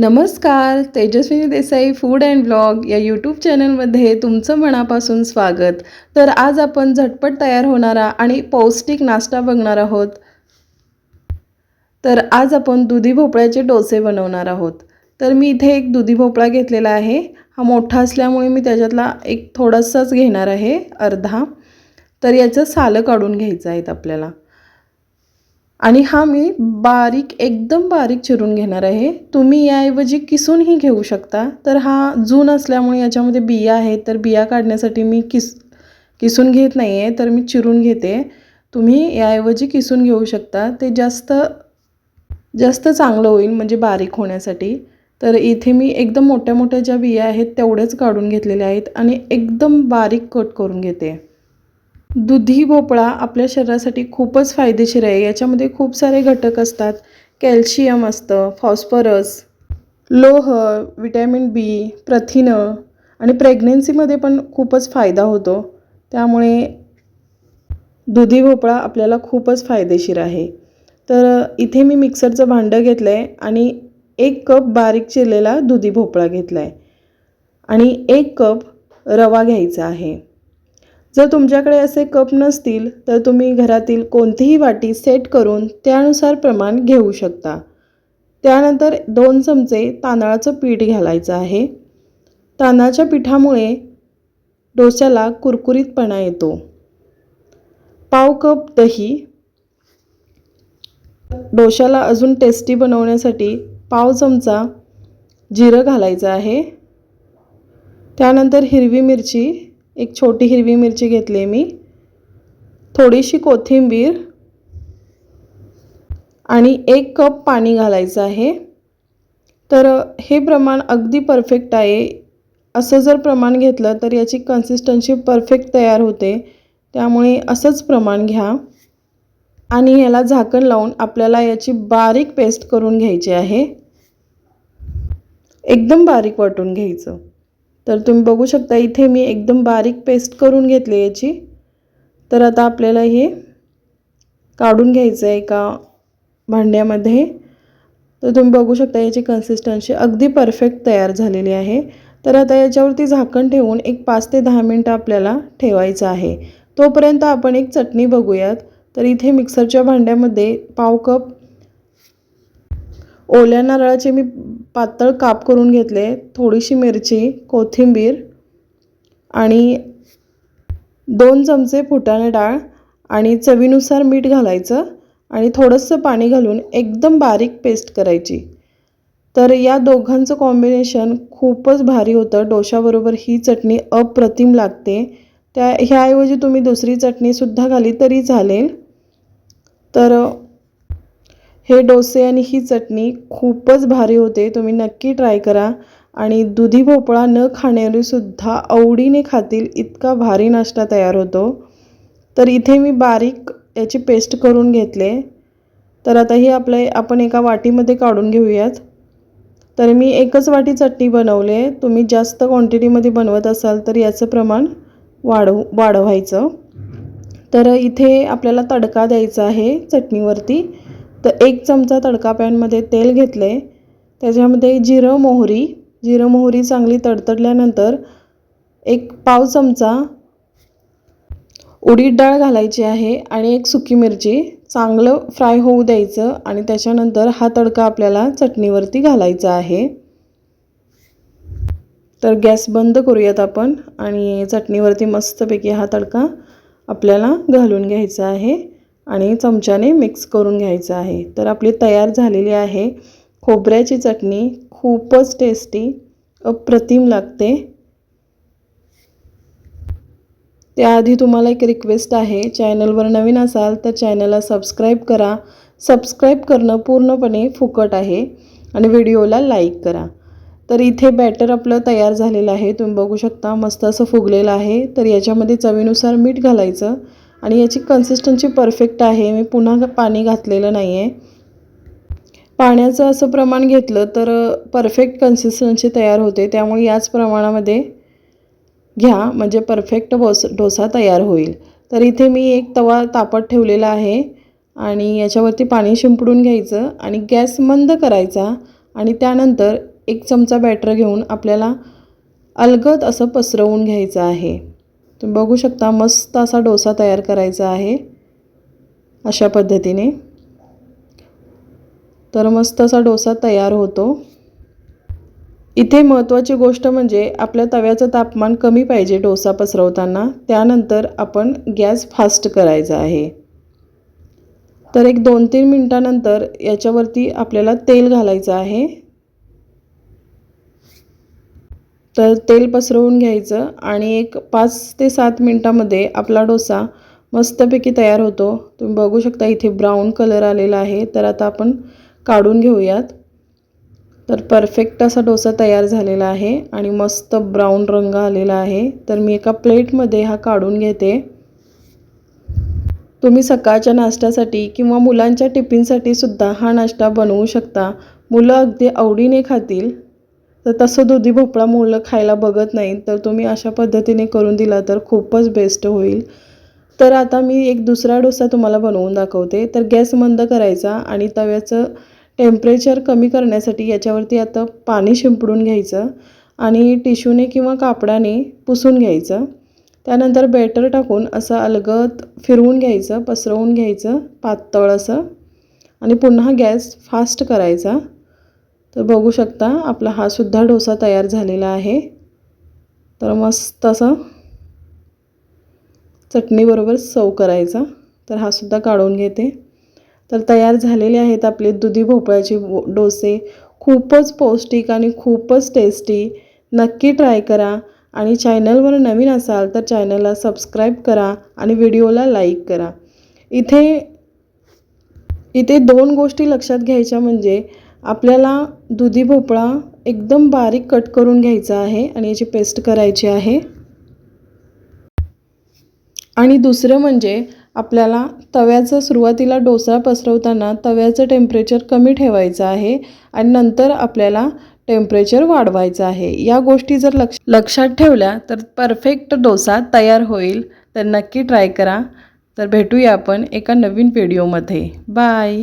नमस्कार Tejaswini Desai food and blog या YouTube चॅनलमध्ये तुमचं मनापासून स्वागत. तर आज आपण झटपट तयार होणारा आणि पौष्टिक नाश्ता बघणार आहोत. तर आज आपण दुधी भोपळ्याचे डोसे बनवणार आहोत. तर मी इथे एक दुधी भोपळा घेतलेला आहे. हा मोठा असल्यामुळे मी त्याच्यातला एक थोडासाच घेणार आहे अर्धा. तर याचं सालं काढून घ्यायचं आहेत आपल्याला. आणि हा मी बारीक एकदम बारीक चिरून घेणार आहे. तुम्ही याऐवजी किसूनही घेऊ शकता. तर हा जून असल्यामुळे याच्यामध्ये बिया आहेत. तर बिया काढण्यासाठी मी किस किसून घेत नाही आहे तर मी चिरून घेते. तुम्ही याऐवजी किसून घेऊ शकता. ते जास्त जास्त चांगलं होईल म्हणजे बारीक होण्यासाठी. तर इथे मी एकदम मोठ्या मोठ्या ज्या बिया आहेत तेवढ्याच काढून घेतलेल्या आहेत आणि एकदम बारीक कट करून घेते. दुधी भोपळा आपल्या शरीरासाठी खूपच फायदेशीर आहे. याच्यामध्ये खूप सारे घटक असतात. कॅल्शियम असतं फॉस्फरस लोह विटॅमिन बी प्रथिनं आणि प्रेग्नेन्सीमध्ये पण खूपच फायदा होतो. त्यामुळे दुधी भोपळा आपल्याला खूपच फायदेशीर आहे. तर इथे मी मिक्सरचं भांडं घेतलं आहे आणि एक कप बारीक चिरलेला दुधी भोपळा घेतला आहे आणि एक कप रवा घ्यायचा आहे. जर तुमच्याकडे असे कप नसतील तर तुम्ही घरातील कोणतीही वाटी सेट करून त्यानुसार प्रमाण घेऊ शकता. त्यानंतर दोन चमचे तांदळाचं पीठ घालायचं आहे. तांदळाच्या पिठामुळे डोश्याला कुरकुरीतपणा येतो. पाव कप दही. डोशाला अजून टेस्टी बनवण्यासाठी पाव चमचा जिरं घालायचं आहे. त्यानंतर हिरवी मिरची. एक छोटी हिरवी मिरची घेतली मी. थोडीशी कोथिंबीर आणि एक कप पाणी घालायचं आहे. तर हे प्रमाण अगदी परफेक्ट आहे. असं जर प्रमाण घेतलं तर याची कन्सिस्टन्सी परफेक्ट तयार होते. त्यामुळे असंच प्रमाण घ्या. आणि याला झाकण लावून आपल्याला याची बारीक पेस्ट करून घ्यायची आहे. एकदम बारीक वाटून घ्यायचं. तर तुम्ही बघू शकता इथे मी एकदम बारीक पेस्ट करून घेतली याची. तर आता आपल्याला हे काढून घ्यायचं आहे एका भांड्यामध्ये. तर तुम्ही बघू शकता याची कन्सिस्टन्सी अगदी परफेक्ट तयार झालेली आहे. तर आता याच्यावरती झाकण ठेवून एक पाच ते दहा मिनटं आपल्याला ठेवायचं आहे. तोपर्यंत आपण एक चटणी बघूयात. तर इथे मिक्सरच्या भांड्यामध्ये पाव कप ओल्या नारळाचे मी पातळ काप करून घेतले थोडीशी मिरची कोथिंबीर आणि दोन चमचे फुटाणे डाळ आणि चवीनुसार मीठ घालायचं आणि थोडंसं पाणी घालून एकदम बारीक पेस्ट करायची. तर या दोघांचं कॉम्बिनेशन खूपच भारी होतं. डोशाबरोबर ही चटणी अप्रतिम लागते. त्या ह्याऐवजी तुम्ही दुसरी चटणीसुद्धा घाली तरी चालेल. तर हे डोसे आणि ही चटणी खूपच भारी होते. तुम्ही नक्की ट्राय करा. आणि दुधी भोपळा न खाणारीसुद्धा आवडीने खातील इतका भारी नाश्ता तयार होतो. तर इथे मी बारीक याची पेस्ट करून घेतले. तर आता ही आपण एका वाटीमध्ये काढून घेऊयात. तर मी एकच वाटी चटणी बनवले. तुम्ही जास्त क्वांटिटीमध्ये बनवत असाल तर याचं प्रमाण वाढव वाढवायचं. तर इथे आपल्याला तडका द्यायचा आहे चटणीवरती. तर एक चमचा तडका पॅनमध्ये तेल घेतले. त्याच्यामध्ये जिरं मोहरी. जिरं मोहरी चांगली तडतडल्यानंतर एक पाव चमचा उडीद डाळ घालायची आहे आणि एक सुकी मिरची. चांगलं फ्राय होऊ द्यायचं आणि त्याच्यानंतर हा तडका आपल्याला चटणीवरती घालायचा आहे. तर गॅस बंद करूयात आपण आणि चटणीवरती मस्तपैकी हा तडका आपल्याला घालून घ्यायचा आहे. आणि चमच्याने मिक्स करून घ्यायचं आहे. तर आपली तयार झालेली आहे. खोबऱ्याची चटणी खूपच टेस्टी अप्रतिम लागते. त्याआधी तुम्हाला एक रिक्वेस्ट आहे. चॅनलवर नवीन असाल तर चॅनलला सबस्क्राईब करा. सबस्क्राईब करणं पूर्णपणे फुकट आहे आणि व्हिडिओला लाईक करा. तर इथे बॅटर आपलं तयार झालेलं आहे. तुम्ही बघू शकता मस्त असं फुगलेलं आहे. तर याच्यामध्ये चवीनुसार मीठ घालायचं. आणि याची कन्सिस्टन्सी परफेक्ट आहे. मी पुन्हा पाणी घातलेलं नाही आहे पाण्याचं असं प्रमाण घेतलं तर परफेक्ट कन्सिस्टन्सी तयार होते. त्यामुळे याच प्रमाणामध्ये घ्या. म्हणजे परफेक्ट बोस डोसा तयार होईल. तर इथे मी एक तवा तापत ठेवलेला आहे आणि याच्यावरती पाणी शिंपडून घ्यायचं आणि गॅस मंद करायचा आणि त्यानंतर एक चमचा बॅटर घेऊन आपल्याला अलगद असं पसरवून घ्यायचं आहे. तुम्ही बघू शकता मस्त असा डोसा तयार करायचा आहे अशा पद्धतीने. तर मस्त असा डोसा तयार होतो. इथे महत्त्वाची गोष्ट म्हणजे आपल्या तव्याचं तापमान कमी पाहिजे डोसा पसरवताना. त्यानंतर आपण गॅस फास्ट करायचा आहे. तर एक दोन तीन मिनटानंतर याच्यावरती आपल्याला तेल घालायचं आहे. तर तेल पसरवून घ्यायचं आणि एक पाच ते सात मिनटामध्ये आपला डोसा मस्तपैकी तयार होतो. तुम्ही बघू शकता इथे ब्राऊन कलर आलेला आहे. तर आता आपण काढून घेऊयात. तर परफेक्ट असा डोसा तयार झालेला आहे आणि मस्त ब्राऊन रंग आलेला आहे. तर मी एका प्लेटमध्ये हा काढून घेते. तुम्ही सकाळच्या नाश्त्यासाठी किंवा मुलांच्या टिफिनसाठी सुद्धा हा नाश्ता बनवू शकता. मुलं अगदी आवडीने खातील. तर तसं दुधी भोपळा मुलं खायला बघत नाही तर तुम्ही अशा पद्धतीने करून दिला तर खूपच बेस्ट होईल. तर आता मी एक दुसरा डोसा तुम्हाला बनवून दाखवते. तर गॅस मंद करायचा आणि तव्याचं टेम्परेचर कमी करण्यासाठी याच्यावरती आता पाणी शिंपडून घ्यायचं आणि टिश्यूने किंवा कापडाने पुसून घ्यायचं. त्यानंतर बॅटर टाकून असं अलगत फिरवून घ्यायचं पसरवून घ्यायचं पातळ असं. आणि पुन्हा गॅस फास्ट करायचा. तर बघू शकता आपला हा सुद्धा डोसा तयार झालेला आहे. तर मस्त असं चटणीबरोबर सव करायचा. तर हा सुद्धा काढून घेते. तर तयार झालेले आहेत आपले दुधी भोपळ्याचे डोसे. खूपच पौष्टिक आणि खूपच टेस्टी नक्की ट्राय करा. आणि चॅनलवर नवीन असाल तर चॅनलला सबस्क्राईब करा आणि व्हिडिओला लाईक करा. इथे इथे दोन गोष्टी लक्षात घ्यायच्या म्हणजे आपल्याला दुधी भोपळा एकदम बारीक कट करून घ्यायचा आहे आणि याची पेस्ट करायची आहे. आणि दुसरं म्हणजे आपल्याला तव्याचं सुरुवातीला डोसा पसरवताना तव्याचं टेम्परेचर कमी ठेवायचं आहे आणि नंतर आपल्याला टेम्परेचर वाढवायचं आहे. या गोष्टी जर लक्ष लक्षात ठेवल्या तर परफेक्ट डोसा तयार होईल. तर नक्की ट्राय करा. तर भेटूया आपण एका नवीन व्हिडिओमध्ये बाय